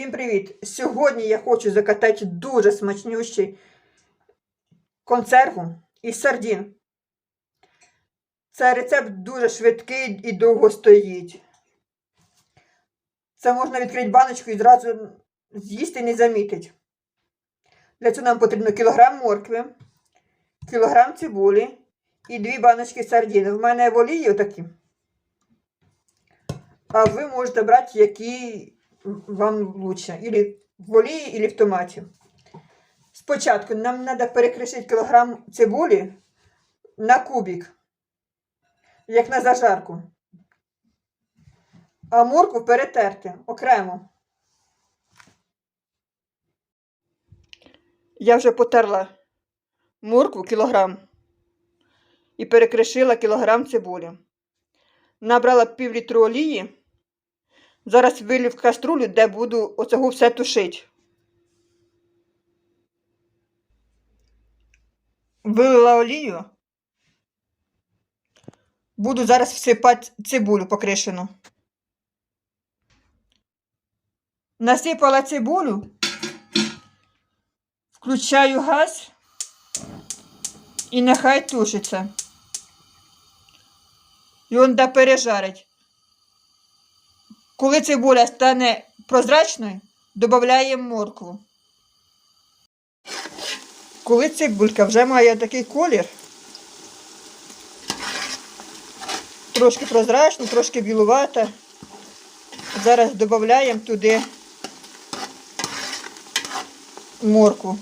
Всім привіт! Сьогодні я хочу закатати дуже смачнющий консерву із сардін. Це рецепт дуже швидкий і довго стоїть. Це можна відкрити баночку і зразу з'їсти не замітить. Для цього нам потрібно кілограм моркви, кілограм цибулі і дві баночки сардін. В мене в олії отакі. А ви можете брати, які вам лучше. Или в олії, или в томаті. Спочатку нам треба перекришити кілограм цибулі на кубик, як на зажарку. А морку перетерти окремо. Я вже потерла моркву кілограм і перекришила кілограм цибулі. Набрала пів літру олії. Зараз вилю в каструлю, де буду оцього все тушити. Вилила олію. Буду зараз всипати цибулю покришену. Насипала цибулю. Включаю газ і нехай тушиться. І он да пережарить. Коли цибуля стане прозрачною, додаємо моркву. Коли цибулька вже має такий колір, трошки прозрачну, трошки білувата, зараз додаємо туди моркву.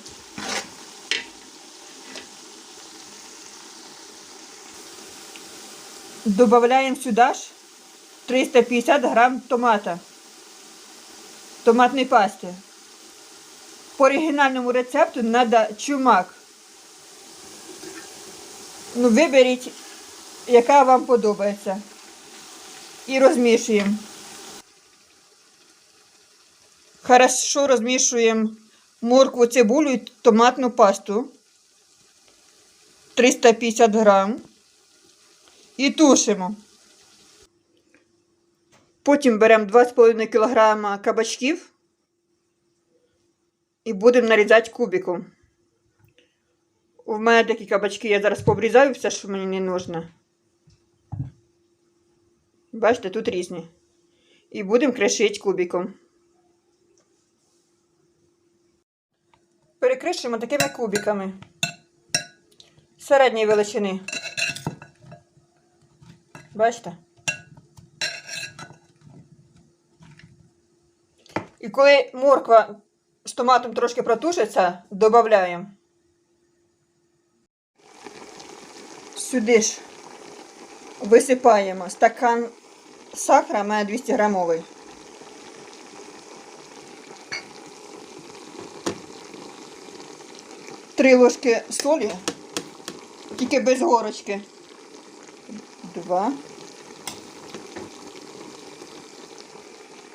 Добавляємо сюди ж 350 грам томата. Томатної пасти. По оригінальному рецепту треба чумак. Ну, виберіть, яка вам подобається. І розмішуємо. Хорошо розмішуємо моркву, цибулю і томатну пасту. 350 грам. І тушимо. Потім беремо 2,5 кг кабачків і будемо нарізати кубиком. У мене такі кабачки, я зараз пообрізаю все, що мені не нужно. Бачите, тут різні. І будемо кришити кубиком. Перекришуємо такими кубиками середньої величини. Бачите? І коли морква з томатом трошки протушиться, додаємо. Сюди ж висипаємо стакан сахара, мене 200 грамовий. Три ложки солі, тільки без горочки. Два.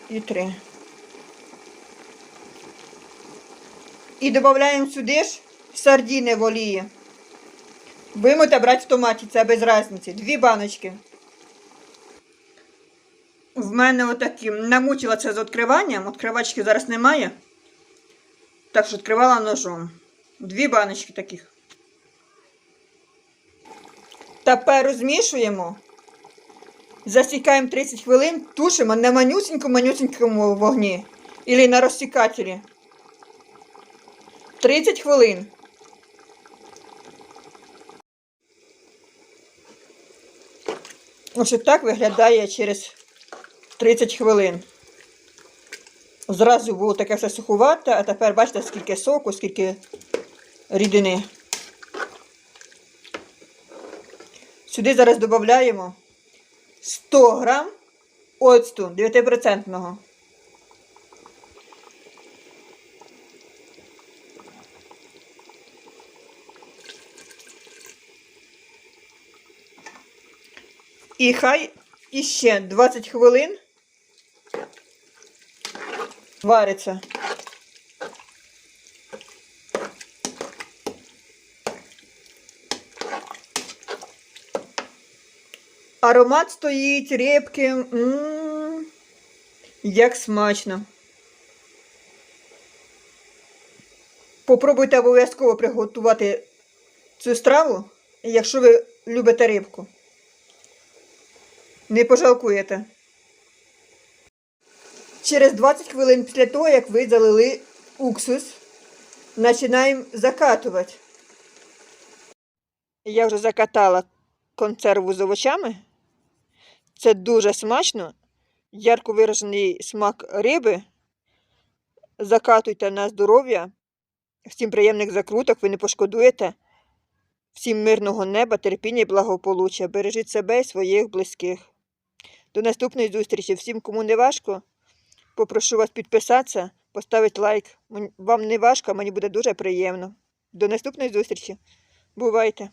І три. І додаємо сюди ж сардини в олії. Ви можете брати в томаті, це без різниці. Дві баночки. В мене отакі. Намучила це з відкриванням. Відкривачки зараз немає. Так що відкривала ножом. Дві баночки таких. Тепер розмішуємо. Засікаємо 30 хвилин, тушимо на манюсенькому-манюсенькому вогні. Ілі на розсікателі. 30 хвилин. Ось так виглядає через 30 хвилин. Зразу було таке все сухувате, а тепер бачите, скільки соку, скільки рідини. Сюди зараз додаємо 100 грам оцту 9%. І хай іще 20 хвилин вариться. Аромат стоїть репки. М -м -м, як смачно. Попробуйте обов'язково приготувати цю страву, якщо ви любите рибку. Не пожалкуєте. Через 20 хвилин після того, як ви залили уксус, починаємо закатувати. Я вже закатала консерву з овочами. Це дуже смачно. Ярко виражений смак риби. Закатуйте на здоров'я. Всім приємних закруток, ви не пошкодуєте. Всім мирного неба, терпіння і благополуччя. Бережіть себе і своїх близьких. До наступної зустрічі. Всім, кому не важко, попрошу вас підписатися, поставити лайк. Вам не важко, мені буде дуже приємно. До наступної зустрічі. Бувайте!